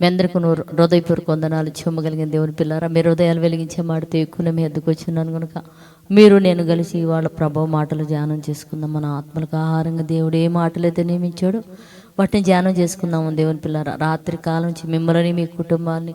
మీ అందరికీ నూరు హృదయపూర్వక వందనాలు. చెమ్మగలిగిన దేవుని పిల్లారా మీ హృదయాలు వెలిగించే మాటతో ఎక్కువ మీ ఎద్దుకు వచ్చినాను కనుక మీరు నేను కలిసి వాళ్ళ ప్రభావ మాటలు ధ్యానం చేసుకుందాం. మన ఆత్మలకు ఆహారంగా దేవుడు ఏ మాటలైతే నియమించాడో వాటిని ధ్యానం చేసుకుందాము దేవుని పిల్లారా. రాత్రి కాలం నుంచి మిమ్మల్ని మీ కుటుంబాన్ని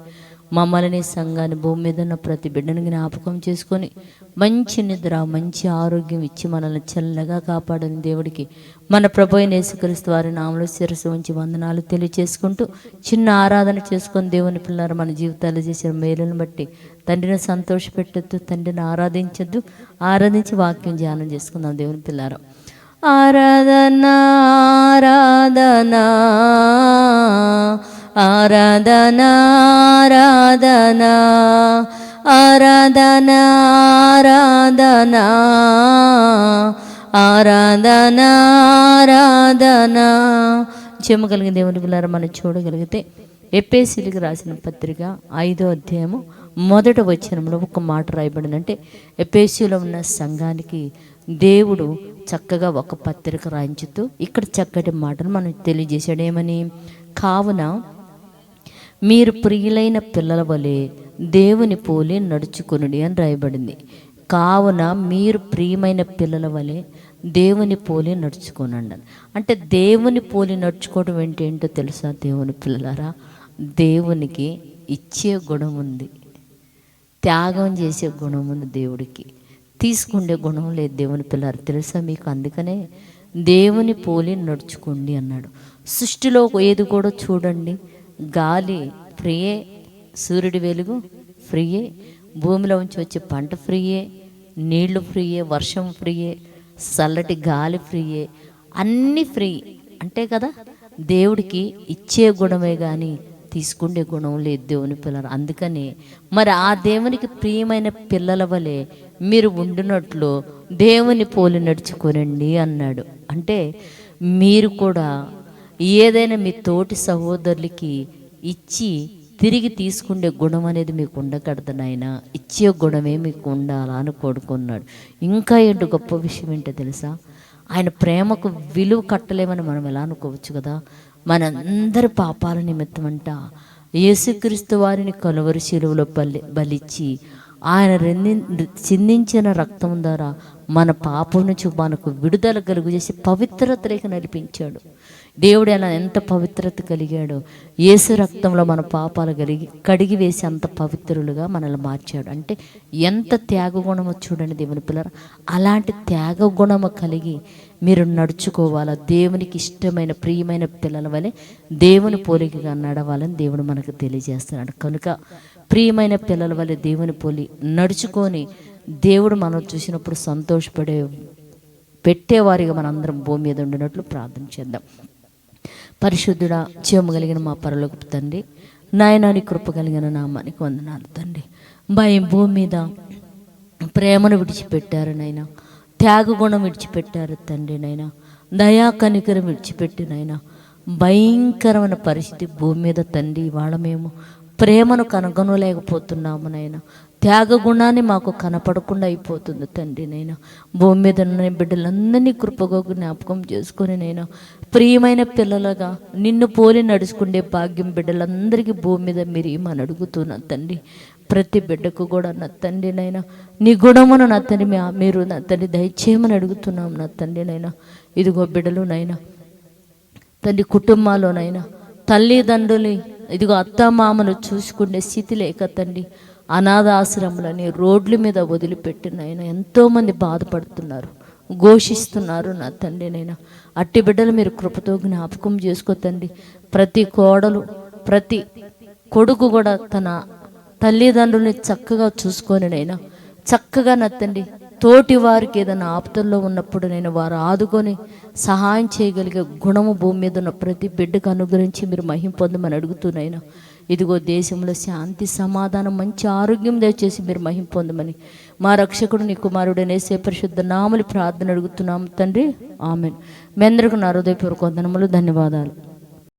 మమ్మల్ని సంఘాన్ని భూమి మీద ఉన్న ప్రతి బిడ్డను జ్ఞాపకం చేసుకొని మంచి నిద్ర మంచి ఆరోగ్యం ఇచ్చి మనల్ని చల్లగా కాపాడని దేవుడికి మన ప్రభు నేసుకరిస్తూ వారి నామలో శిరస్సు ఉంచి వందనాలు తెలియచేసుకుంటూ చిన్న ఆరాధన చేసుకొని దేవుని పిల్లలు మన జీవితాలు చేసిన మేలును బట్టి తండ్రిని సంతోషపెట్టద్దు తండ్రిని ఆరాధించద్దు ఆరాధించి వాక్యం ధ్యానం చేసుకుందాం దేవుని పిల్లారు ఆరాధన ఆరాధనా. ఆరాధన ఆరాధన ఆరాధన ఆరాధన ఆరాధన ఆరాధన. చెమ్మగలిగిన దేవుని పిల్లలు మనం చూడగలిగితే ఎప్పేసీలకు రాసిన పత్రిక ఐదో అధ్యాయము మొదట వచ్చినంలో ఒక మాట రాయబడిందంటే ఎప్పేసీలో ఉన్న సంఘానికి దేవుడు చక్కగా ఒక పత్రిక రాయించుతూ ఇక్కడ చక్కటి మాటలు మనం తెలియజేశాడు. ఏమని? కావున మీరు ప్రియులైన పిల్లల వలె దేవుని పోలి నడుచుకునుడి అని రాయబడింది. కావున మీరు ప్రియమైన పిల్లల వలె దేవుని పోలి నడుచుకోనండి. అంటే దేవుని పోలి నడుచుకోవడం ఏంటి ఏంటో తెలుసా దేవుని పిల్లలారా? దేవునికి ఇచ్చే గుణం ఉంది. త్యాగం చేసే గుణం ఉంది దేవుడికి. తీసుకుండే గుణం లేదు దేవుని పిల్లలు తెలుసా మీకు? అందుకనే దేవుని పోలి నడుచుకోండి అన్నాడు. సృష్టిలో ఏది కూడా చూడండి. గాలి ఫ్రీయే సూర్యుడి వెలుగు ఫ్రీయే భూమిలో ఉంచి వచ్చే పంట ఫ్రీయే నీళ్ళు ఫ్రీయే వర్షం ఫ్రీయే చల్లటి గాలి ఫ్రీయే అన్నీ ఫ్రీ. అంటే కదా దేవుడికి ఇచ్చే గుణమే కానీ తీసుకుండే గుణం లేదు దేవుని పిల్లలు. అందుకని మరి ఆ దేవునికి ప్రియమైన పిల్లల వలె మీరు ఉండినట్లు దేవుని పోలి నడుచుకోనండి అన్నాడు. అంటే మీరు కూడా ఏదైనా మీ తోటి సహోదరులకి ఇచ్చి తిరిగి తీసుకుండే గుణం అనేది మీకు ఉండకూడదు నాయన. ఇచ్చే గుణమే మీకు ఉండాలా అని కోరుకున్నాడు. ఇంకా ఏంటో గొప్ప విషయం ఏంటో తెలుసా? ఆయన ప్రేమకు విలువ కట్టలేమని మనం ఎలా అనుకోవచ్చు కదా? మనందరి పాపాల నిమిత్తం అంట. యేసుక్రీస్తు వారిని కలువరి శిలువలో బలి బలిచ్చి ఆయన రెండి చిందించిన రక్తం ద్వారా మన పాపం నుంచి మనకు విడుదల కలుగు చేసి పవిత్రతలోకి నడిపించాడు. దేవుడు అలా ఎంత పవిత్రత కలిగాడో యేసు రక్తంలో మన పాపాలు కలిగి కడిగి వేసి అంత పవిత్రులుగా మనల్ని మార్చాడు. అంటే ఎంత త్యాగ గుణము చూడండి దేవుని పిల్లలు అలాంటి త్యాగ గుణము కలిగి మీరు నడుచుకోవాలా. దేవునికి ఇష్టమైన ప్రియమైన పిల్లల వలె దేవుని పోలికగా నడవాలని దేవుడు మనకు తెలియజేస్తున్నాడు. కనుక ప్రియమైన పిల్లల వల్ల దేవుని పోలి నడుచుకొని దేవుడు మనం చూసినప్పుడు సంతోషపడే పెట్టేవారిగా మనందరం భూమి మీద ఉండినట్లు ప్రార్థన చేద్దాం. పరిశుద్ధుడా జీవము కలిగిన మా పరలోకి తండ్రి నాయనాని కృప కలిగిన నామానికి వందనాలు తండ్రి. భయం భూమి మీద ప్రేమను విడిచిపెట్టారు నైనా త్యాగ గుణం విడిచిపెట్టారు తండ్రి నైనా దయా కనికరం విడిచిపెట్టినైనా భయంకరమైన పరిస్థితి భూమి మీద తండ్రి. ఇవాళ మేము ప్రేమను కనుగొనలేకపోతున్నాము నాయన. త్యాగ గుణాన్ని మాకు కనపడకుండా అయిపోతుంది తండ్రి నేను భూమి మీద ఉన్న బిడ్డలందరినీ కృపగా జ్ఞాపకం చేసుకొని నేను ప్రియమైన పిల్లలుగా నిన్ను పోలి నడుచుకునే భాగ్యం బిడ్డలందరికీ భూమి మీద మీరు ఏమని అడుగుతున్నా తండ్రి. ప్రతి బిడ్డకు కూడా నా తండ్రి నైనా నీ గుణమును నా తండ్రి మీరు నా తండ్రి దయచేయమని అడుగుతున్నాం నా తండ్రి నైనా ఇదిగో బిడ్డలు నైనా తండ్రి కుటుంబాల్లోనైనా తల్లిదండ్రులు ఇదిగో అత్తమామను చూసుకునే స్థితి లేక తండ్రి అనాథాశ్రములని రోడ్ల మీద వదిలిపెట్టిన ఆయన ఎంతోమంది బాధపడుతున్నారు. ఘోషిస్తున్నారు నా తండ్రి నైనా. అట్టి బిడ్డలు మీరు కృపతో జ్ఞాపకం చేసుకోతండి ప్రతి కోడలు ప్రతి కొడుకు కూడా తన తల్లిదండ్రుల్ని చక్కగా చూసుకొని నైనా. చక్కగా నత్తండి తోటి వారికి ఏదైనా ఆపదల్లో ఉన్నప్పుడు నేను వారు ఆదుకొని సహాయం చేయగలిగే గుణము భూమి మీద ఉన్న ప్రతి బిడ్డకు అనుగ్రహించి మీరు మహిం పొందమని అడుగుతున్నాయినా. ఇదిగో దేశంలో శాంతి సమాధానం మంచి ఆరోగ్యం దయచేసి మీరు మహిం పొందమని. మా రక్షకుడు నీ కుమారుడనే సే పరిశుద్ధ నామలి ప్రార్థన అడుగుతున్నాము తండ్రి. ఆమెన్. మీ అందరికీ నా హృదయపూర్వక వందనములు ధన్యవాదాలు.